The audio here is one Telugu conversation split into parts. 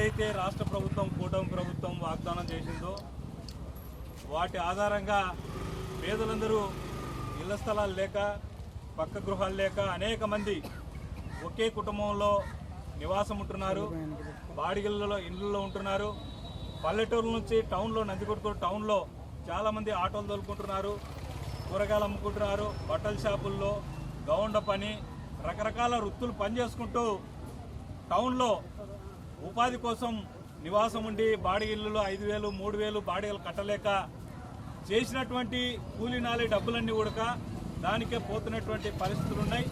ఏదైతే రాష్ట్ర ప్రభుత్వం కూటమి ప్రభుత్వం వాగ్దానం చేసిందో వాటి ఆధారంగా పేదలందరూ ఇళ్ళ స్థలాలు లేక పక్క గృహాలు లేక అనేక మంది ఒకే కుటుంబంలో నివాసం ఉంటున్నారు. బాడిగల్లో ఇళ్ళల్లో ఉంటున్నారు. పల్లెటూరు నుంచి టౌన్లో నందికొట్కూరు టౌన్లో చాలామంది ఆటోలు తోలుకుంటున్నారు. కూరగాయలు అమ్ముకుంటున్నారు. బట్టల షాపుల్లో గౌండ పని రకరకాల వృత్తులు పనిచేసుకుంటూ టౌన్లో ఉపాధి కోసం నివాసం ఉండి బాడీ ఇల్లులో ఐదు వేలు మూడు వేలు బాడిగలు కట్టలేక చేసినటువంటి కూలీనాలి డబ్బులన్నీ ఉడక దానికే పోతున్నటువంటి పరిస్థితులు ఉన్నాయి.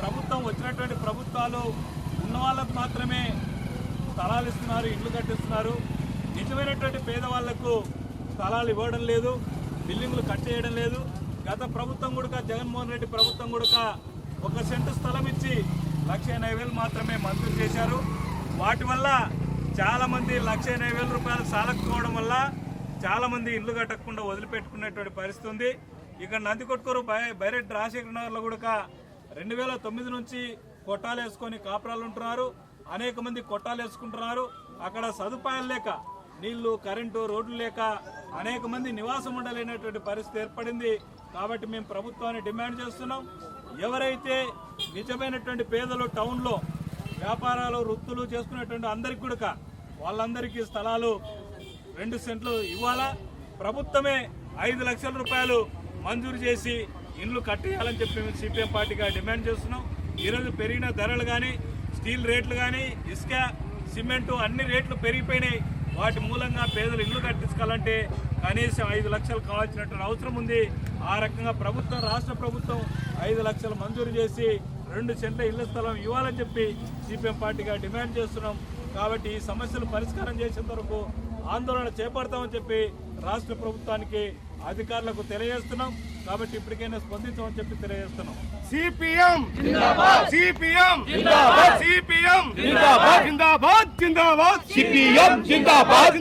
ప్రభుత్వం వచ్చినటువంటి ప్రభుత్వాలు ఉన్న వాళ్ళకు మాత్రమే స్థలాలు ఇస్తున్నారు ఇండ్లు కట్టిస్తున్నారు. నిజమైనటువంటి పేదవాళ్ళకు స్థలాలు ఇవ్వడం లేదు బిల్డింగ్లు కట్ చేయడం లేదు. గత ప్రభుత్వం కూడా జగన్మోహన్ రెడ్డి ప్రభుత్వం కూడా ఒక సెంటు స్థలం ఇచ్చి లక్ష వేలు మాత్రమే మంజూరు చేశారు. వాటి వల్ల చాలామంది లక్ష ఎనభై వేల రూపాయలు సాలకపోవడం వల్ల చాలామంది ఇల్లు కట్టకుండా వదిలిపెట్టుకునేటువంటి పరిస్థితి ఉంది. ఇక్కడ నందికొట్కూరు బై బైరెడ్డి రాజశేఖర నగర్లో కూడా రెండు వేల తొమ్మిది నుంచి కొట్టాలు వేసుకొని కాపురాలు ఉంటున్నారు. అనేక మంది కొట్టాలు వేసుకుంటున్నారు. అక్కడ సదుపాయాలు లేక నీళ్ళు కరెంటు రోడ్లు లేక అనేక మంది నివాసం ఉండలేనటువంటి పరిస్థితి ఏర్పడింది. కాబట్టి మేము ప్రభుత్వాన్ని డిమాండ్ చేస్తున్నాం. ఎవరైతే నిజమైనటువంటి పేదలు టౌన్లో వ్యాపారాలు వృత్తులు చేసుకునేటువంటి అందరికి కూడా వాళ్ళందరికీ స్థలాలు రెండు సెంట్లు ఇవ్వాలా? ప్రభుత్వమే ఐదు లక్షల రూపాయలు మంజూరు చేసి ఇండ్లు కట్టేయాలని చెప్పి మేము సిపిఎం పార్టీగా డిమాండ్ చేస్తున్నాం. ఈరోజు పెరిగిన ధరలు కానీ స్టీల్ రేట్లు కానీ ఇసుక సిమెంటు అన్ని రేట్లు పెరిగిపోయినాయి. వాటి మూలంగా పేదలు ఇల్లు కట్టించుకోవాలంటే కనీసం ఐదు లక్షలు కావాల్సినటువంటి అవసరం ఉంది. ఆ రకంగా ప్రభుత్వం రాష్ట్ర ప్రభుత్వం ఐదు లక్షలు మంజూరు చేసి రెండు సెంట్ల ఇళ్ళ స్థలం ఇవ్వాలని చెప్పి సిపిఎం పార్టీగా డిమాండ్ చేస్తున్నాం. కాబట్టి ఈ సమస్యలు పరిష్కారం చేసేంత వరకు ఆందోళన చేపడతామని చెప్పి రాష్ట్ర ప్రభుత్వానికి అధికారులకు తెలియజేస్తున్నాం. కాబట్టి ఇప్పటికైనా స్పందించమని చెప్పి తెలియజేస్తున్నాం. సిపిఎం సిపిఎం సిపిఎం జిందాబాద్ జిందాబాద్. సిపిఎం జిందాబాద్.